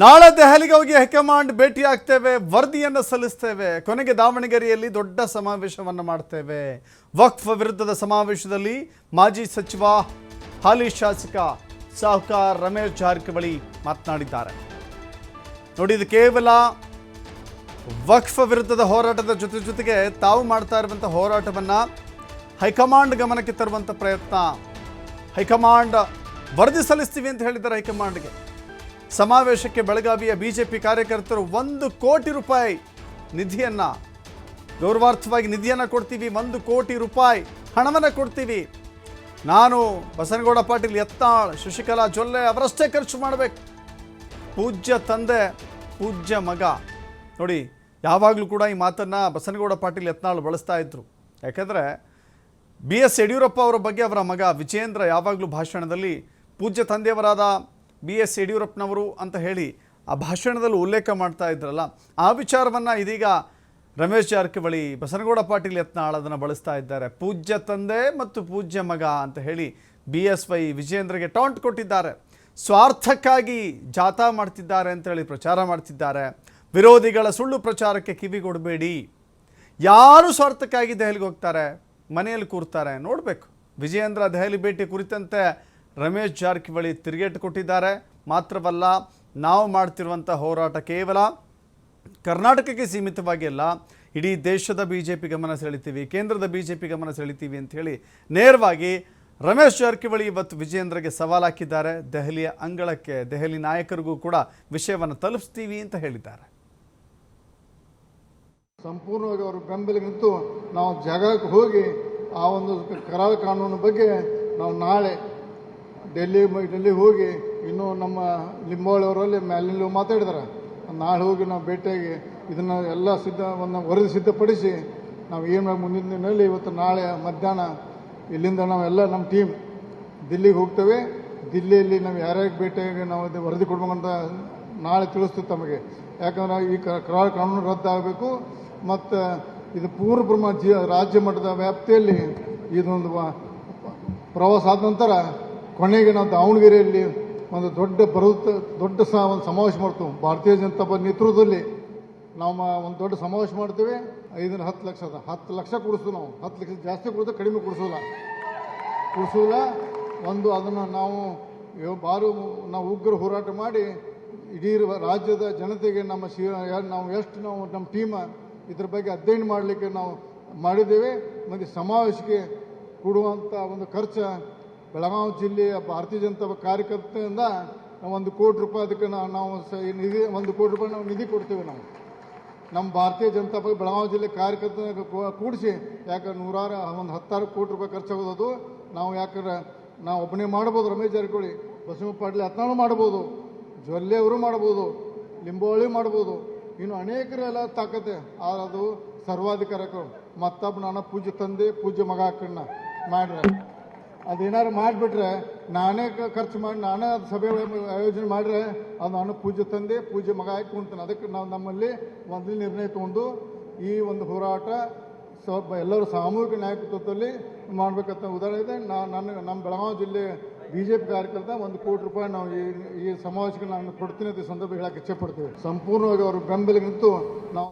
ನಾಳೆ ದೆಹಲಿಗೆ ಹೋಗಿ ಹೈಕಮಾಂಡ್ ಭೇಟಿಯಾಗ್ತೇವೆ, ವರದಿಯನ್ನು ಸಲ್ಲಿಸ್ತೇವೆ. ಕೊನೆಗೆ ದಾವಣಗೆರೆಯಲ್ಲಿ ದೊಡ್ಡ ಸಮಾವೇಶವನ್ನು ಮಾಡ್ತೇವೆ. ವಕ್ಫ್ ವಿರುದ್ಧದ ಸಮಾವೇಶದಲ್ಲಿ ಮಾಜಿ ಸಚಿವ, ಹಾಲಿ ಶಾಸಕ ಸಾಹುಕಾರ್ ರಮೇಶ್ ಜಾರಕಿಹೊಳಿ ಮಾತನಾಡಿದ್ದಾರೆ. ನೋಡಿ, ಇದು ಕೇವಲ ವಕ್ಫ್ ವಿರುದ್ಧದ ಹೋರಾಟದ ಜೊತೆ ಜೊತೆಗೆ ತಾವು ಮಾಡ್ತಾ ಇರುವಂಥ ಹೋರಾಟವನ್ನು ಹೈಕಮಾಂಡ್ ಗಮನಕ್ಕೆ ತರುವಂಥ ಪ್ರಯತ್ನ. ಹೈಕಮಾಂಡ್ ವರದಿ ಸಲ್ಲಿಸ್ತೀವಿ ಅಂತ ಹೇಳಿದ್ದಾರೆ ಹೈಕಮಾಂಡ್ಗೆ. ಸಮಾವೇಶಕ್ಕೆ ಬೆಳಗಾವಿಯ ಬಿಜೆಪಿ ಕಾರ್ಯಕರ್ತರು ಒಂದು ಕೋಟಿ ರೂಪಾಯಿ ನಿಧಿಯನ್ನು, ಗೌರವಾರ್ಥವಾಗಿ ನಿಧಿಯನ್ನು ಕೊಡ್ತೀವಿ, ಒಂದು ಕೋಟಿ ರೂಪಾಯಿ ಹಣವನ್ನು ಕೊಡ್ತೀವಿ. ನಾನು ಬಸನಗೌಡ ಪಾಟೀಲ್ ಯತ್ನಾಳ್, ಶಶಿಕಲಾ ಜೊಲ್ಲೆ ಅವರಷ್ಟೇ ಖರ್ಚು ಮಾಡಬೇಕು. ಪೂಜ್ಯ ತಂದೆ, ಪೂಜ್ಯ ಮಗ. ನೋಡಿ, ಯಾವಾಗಲೂ ಕೂಡ ಈ ಮಾತನ್ನು ಬಸನಗೌಡ ಪಾಟೀಲ್ ಯತ್ನಾಳ್ ಬಳಸ್ತಾ ಇದ್ರು. ಯಾಕೆಂದರೆ ಬಿ ಎಸ್ ಯಡಿಯೂರಪ್ಪ ಅವರ ಬಗ್ಗೆ ಅವರ ಮಗ ವಿಜೇಂದ್ರ ಯಾವಾಗಲೂ ಭಾಷಣದಲ್ಲಿ ಪೂಜ್ಯ ತಂದೆಯವರಾದ ಬಿ ಎಸ್ ಯಡಿಯೂರಪ್ಪನವರು ಅಂತ ಹೇಳಿ ಆ ಭಾಷಣದಲ್ಲಿ ಉಲ್ಲೇಖ ಮಾಡ್ತಾ ಇದ್ರಲ್ಲ, ಆ ವಿಚಾರವನ್ನು ಇದೀಗ ರಮೇಶ್ ಜಾರಕಿಹೊಳಿ ಬಸನಗೌಡ ಪಾಟೀಲ್ ಯತ್ನಾಳ್ ಅದನ್ನು ಬಳಸ್ತಾ ಇದ್ದಾರೆ. ಪೂಜ್ಯ ತಂದೆ ಮತ್ತು ಪೂಜ್ಯ ಮಗ ಅಂತ ಹೇಳಿ ಬಿ ಎಸ್ ವೈ ವಿಜೇಂದ್ರಗೆ ಟಾಂಟ್ ಕೊಟ್ಟಿದ್ದಾರೆ. ಸ್ವಾರ್ಥಕ್ಕಾಗಿ ಜಾಥಾ ಮಾಡ್ತಿದ್ದಾರೆ ಅಂತೇಳಿ ಪ್ರಚಾರ ಮಾಡ್ತಿದ್ದಾರೆ. ವಿರೋಧಿಗಳ ಸುಳ್ಳು ಪ್ರಚಾರಕ್ಕೆ ಕಿವಿಗೊಡಬೇಡಿ ಯಾರು ಸ್ವಾರ್ಥಕ್ಕಾಗಿ ದೆಹಲಿಗೆ ಹೋಗ್ತಾರೆ? ಮನೆಯಲ್ಲಿ ಕೂರ್ತಾರೆ. ನೋಡಬೇಕು. ವಿಜಯೇಂದ್ರ ದೆಹಲಿ ಭೇಟಿ ಕುರಿತಂತೆ ರಮೇಶ್ ಜಾರಕಿಹೊಳಿ ತಿರುಗೇಟು ಕೊಟ್ಟಿದ್ದಾರೆ. ಮಾತ್ರವಲ್ಲ, ನಾವು ಮಾಡ್ತಿರುವಂಥ ಹೋರಾಟ ಕೇವಲ ಕರ್ನಾಟಕಕ್ಕೆ ಸೀಮಿತವಾಗಿ ಅಲ್ಲ, ಇಡೀ ದೇಶದ ಬಿ ಜೆ ಪಿ ಗಮನ ಸೆಳಿತೀವಿ, ಕೇಂದ್ರದ ಬಿ ಜೆ ಪಿ ಗಮನ ಸೆಳಿತೀವಿ ಅಂತ ಹೇಳಿ ನೇರವಾಗಿ ರಮೇಶ್ ಜಾರಕಿಹೊಳಿ ಇವತ್ತು ವಿಜಯೇಂದ್ರಗೆ ಸವಾಲು ಹಾಕಿದ್ದಾರೆ. ದೆಹಲಿಯ ಅಂಗಳಕ್ಕೆ, ದೆಹಲಿ ನಾಯಕರಿಗೂ ಕೂಡ ವಿಷಯವನ್ನು ತಲುಪಿಸ್ತೀವಿ ಅಂತ ಹೇಳಿದ್ದಾರೆ. ಸಂಪೂರ್ಣವಾಗಿ ಅವರು ಬೆಂಬಲ ನಿಂತು ನಾವು ಜಾಗಕ್ಕೆ ಹೋಗಿ ಆ ಒಂದು ಕರಾಳ ಕಾನೂನು ಬಗ್ಗೆ ನಾವು ನಾಳೆ ಡೆಲ್ಲಿ ಡೆಲ್ಲಿಗೆ ಹೋಗಿ ಇನ್ನೂ ನಮ್ಮ ಲಿಂಬಾವಳಿಯವರಲ್ಲಿ ಮ್ಯಾಲಿನ ಮಾತಾಡಿದಾರೆ. ನಾಳೆ ಹೋಗಿ ನಾವು ಭೇಟಿಯಾಗಿ ಇದನ್ನು ಎಲ್ಲ ಸಿದ್ಧ, ಒಂದು ವರದಿ ಸಿದ್ಧಪಡಿಸಿ ನಾವು ಏನು ಮುಂದಿನ ದಿನದಲ್ಲಿ, ಇವತ್ತು ನಾಳೆ ಮಧ್ಯಾಹ್ನ ಇಲ್ಲಿಂದ ನಾವೆಲ್ಲ ನಮ್ಮ ಟೀಮ್ ದಿಲ್ಲಿಗೆ ಹೋಗ್ತೇವೆ. ದಿಲ್ಲಿಯಲ್ಲಿ ನಾವು ಯಾರ್ಯಾರಿಗೆ ಭೇಟಿಯಾಗಿ ನಾವು ವರದಿ ಕೊಡ್ಬೇಕಂತ ನಾಳೆ ತಿಳಿಸ್ತೀವಿ ತಮಗೆ. ಯಾಕಂದ್ರೆ ಈ ಕಾನೂನು ರದ್ದಾಗಬೇಕು ಮತ್ತು ಇದು ಪೂರ್ವ ಬ್ರಹ್ಮ ಜಿ, ರಾಜ್ಯ ಮಟ್ಟದ ವ್ಯಾಪ್ತಿಯಲ್ಲಿ ಇದೊಂದು ಪ್ರವಾಸ ಆದ ನಂತರ ಕೊನೆಗೆ ನಾವು ದಾವಣಗೆರೆಯಲ್ಲಿ ಒಂದು ದೊಡ್ಡ ಬರುತ್ತ ದೊಡ್ಡ ಸಹ ಒಂದು ಸಮಾವೇಶ ಮಾಡ್ತೇವೆ. ಭಾರತೀಯ ಜನತಾ ಪಕ್ಷ ನೇತೃತ್ವದಲ್ಲಿ ನಾವು ಒಂದು ದೊಡ್ಡ ಸಮಾವೇಶ ಮಾಡ್ತೇವೆ. ಐದರಿಂದ ಹತ್ತು ಲಕ್ಷ ಅದ ಹತ್ತು ಲಕ್ಷ ಕೊಡಿಸ್ತೀವಿ ನಾವು. ಹತ್ತು ಲಕ್ಷ ಜಾಸ್ತಿ ಕೊಡ್ತೀವಿ, ಕಡಿಮೆ ಕೊಡಿಸೋಲ್ಲ. ಕೊಡಿಸೋಲ್ಲ. ಒಂದು ಅದನ್ನು ನಾವು ಬಾರು ನಾವು ಉಗ್ರ ಹೋರಾಟ ಮಾಡಿ ಇಡೀ ರಾಜ್ಯದ ಜನತೆಗೆ ನಮ್ಮ ಶಿ ನಾವು ಎಷ್ಟು ನಾವು ನಮ್ಮ ಟೀಮ ಇದ್ರ ಬಗ್ಗೆ ಅಧ್ಯಯನ ಮಾಡಲಿಕ್ಕೆ ನಾವು ಮಾಡಿದ್ದೇವೆ. ಮತ್ತು ಸಮಾವೇಶಕ್ಕೆ ಕೊಡುವಂಥ ಒಂದು ಖರ್ಚು ಬೆಳಗಾವಿ ಜಿಲ್ಲೆಯ ಭಾರತೀಯ ಜನತಾ ಕಾರ್ಯಕರ್ತರಿಂದ ನಾವು ಒಂದು ಕೋಟಿ ರೂಪಾಯಿ ಅದಕ್ಕೆ ನಾವು ನಿಧಿ ಒಂದು ಕೋಟಿ ರೂಪಾಯಿ ನಾವು ನಿಧಿ ಕೊಡ್ತೇವೆ ನಾವು. ನಮ್ಮ ಭಾರತೀಯ ಜನತಾ ಪಕ್ಷ ಬೆಳಗಾವಿ ಜಿಲ್ಲೆ ಕಾರ್ಯಕರ್ತರ ಕೂಡಿಸಿ, ಯಾಕಂದ್ರೆ ನೂರಾರು, ಒಂದು ಹತ್ತಾರು ಕೋಟಿ ರೂಪಾಯಿ ಖರ್ಚಾಗೋದು ನಾವು ಯಾಕಂದ್ರೆ ನಾವು ಒಬ್ಬನೇ ಮಾಡ್ಬೋದು ರಮೇಶ್ ಜಾರಕಿಹೊಳಿ ಬಸವ ಪಾಟೀಲ್ ಹತ್ನಾಳು ಮಾಡ್ಬೋದು, ಜೊಲ್ಲೆ ಅವರು ಮಾಡ್ಬೋದು ಲಿಂಬೋಳಿ ಮಾಡ್ಬೋದು. ಇನ್ನು ಅನೇಕರೆಲ್ಲ ತಾಕತ್ತೆ, ಆದ್ರೆ ಅದು ಸರ್ವಾಧಿಕಾರಕ್ಕೂ ಮತ್ತೊಬ್ಬ ನಾನು ಪೂಜ್ಯ ತಂದೆ, ಪೂಜ್ಯ ಮಗ ಹಾಕಣ್ಣ ಮಾಡ್ರೆ. ಅದೇನಾರು ಮಾಡಿಬಿಟ್ರೆ ನಾನೇ ಖರ್ಚು ಮಾಡಿ ನಾನೇ ಅದು ಸಭೆ ಆಯೋಜನೆ ಮಾಡಿದ್ರೆ ಅದು ನಾನು ಪೂಜೆ ತಂದೆ, ಪೂಜೆ ಮಗ ಆಗಿ ಕುಣ್ತೇನೆ ಅದಕ್ಕೆ ನಾವು ನಮ್ಮಲ್ಲಿ ಒಂದು ನಿರ್ಣಯ ತಗೊಂಡು ಈ ಒಂದು ಹೋರಾಟ ಸ್ವಲ್ಪ ಎಲ್ಲರೂ ಸಾಮೂಹಿಕ ನಾಯಕತ್ವದಲ್ಲಿ ಮಾಡಬೇಕಂತ ಉದಾಹರಣೆ ಇದೆ. ನಾನು ನನ್ನ ನಮ್ಮ ಬೆಳಗಾವಿ ಜಿಲ್ಲೆ ಬಿ ಜೆ ಪಿ ಕಾರ್ಯಕರ್ತ ಒಂದು ಕೋಟಿ ರೂಪಾಯಿ ನಾವು ಈ ಈ ಸಮಾವೇಶಕ್ಕೆ ನಾನು ಕೊಡ್ತೀನಿ ಅಂತ ಸಂದರ್ಭ ಹೇಳಕ್ಕೆ ಇಚ್ಛೆ ಪಡ್ತೀವಿ. ಸಂಪೂರ್ಣವಾಗಿ ಅವರು ಬೆಂಬಲಿಗಿಂತೂ ನಾವು